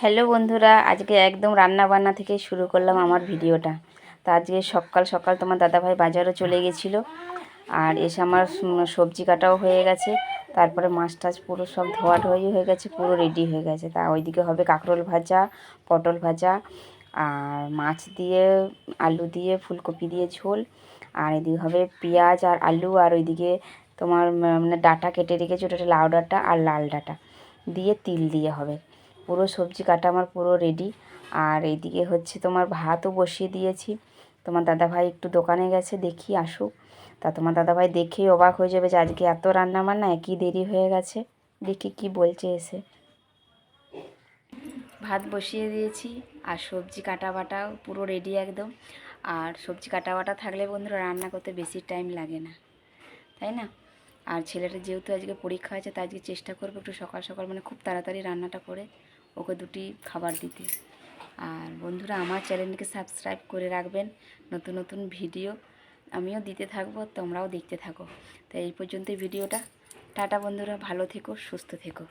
Hello বন্ধুরা, আজকে একদম রান্না বান্না থেকে শুরু করলাম আমার ভিডিওটা। তো আজকে সকাল সকাল তোমার দাদাভাই বাজারও চলে গেছিল, আর এসে আমার সবজি কাটাও হয়ে গেছে। তারপরে মাছ টাছ পুরো সব ধোয়া ধোয়াই হয়ে গেছে, পুরো রেডি হয়ে গেছে। তা ওইদিকে হবে কাঁকরোল ভাজা, পটল ভাজা, আর মাছ দিয়ে, আলু দিয়ে, ফুলকপি দিয়ে ঝোল। আর এদিকে হবে পেঁয়াজ আর আলু, আর ওইদিকে তোমার মানে ডাটা কেটে রেখেছি ওটা লাউ ডাঁটা আর লাল ডাঁটা। দিয়ে তিল দিয়ে হবে। পুরো সবজি কাটা আমার পুরো রেডি আর এইদিকে হচ্ছে তোমার ভাতও বসিয়ে দিয়েছি। তোমার দাদাভাই একটু দোকানে গেছে, দেখি আসুক। তা তোমার দাদাভাই দেখেই অবাক হয়ে যাবে যে আজকে এত রান্না বান্না একই দেরি হয়ে গেছে। দেখি কি বলছে এসে। ভাত বসিয়ে দিয়েছি, আর সবজি কাটা বাটা পুরো রেডি একদম। আর সবজি কাটা বাটা থাকলে বন্ধুরা রান্না করতে বেশি টাইম লাগে না। তাই না? আর ছেলেটা যেহেতু আজকে পরীক্ষা আছে তাই আজকে চেষ্টা করব একটু সকাল সকাল মানে খুব তাড়াতাড়ি রান্নাটা করে। ওকে দুটি খাবার দিতে। আর বন্ধুরা, আমার চ্যানেলকে সাবস্ক্রাইব করে রাখবেন। নতুন নতুন ভিডিও আমিও দিতে থাকব, তোমরাও দেখতে থাকো। তো এই পর্যন্ত ভিডিওটা। টাটা বন্ধুরা, ভালো থেকো, সুস্থ থেকো।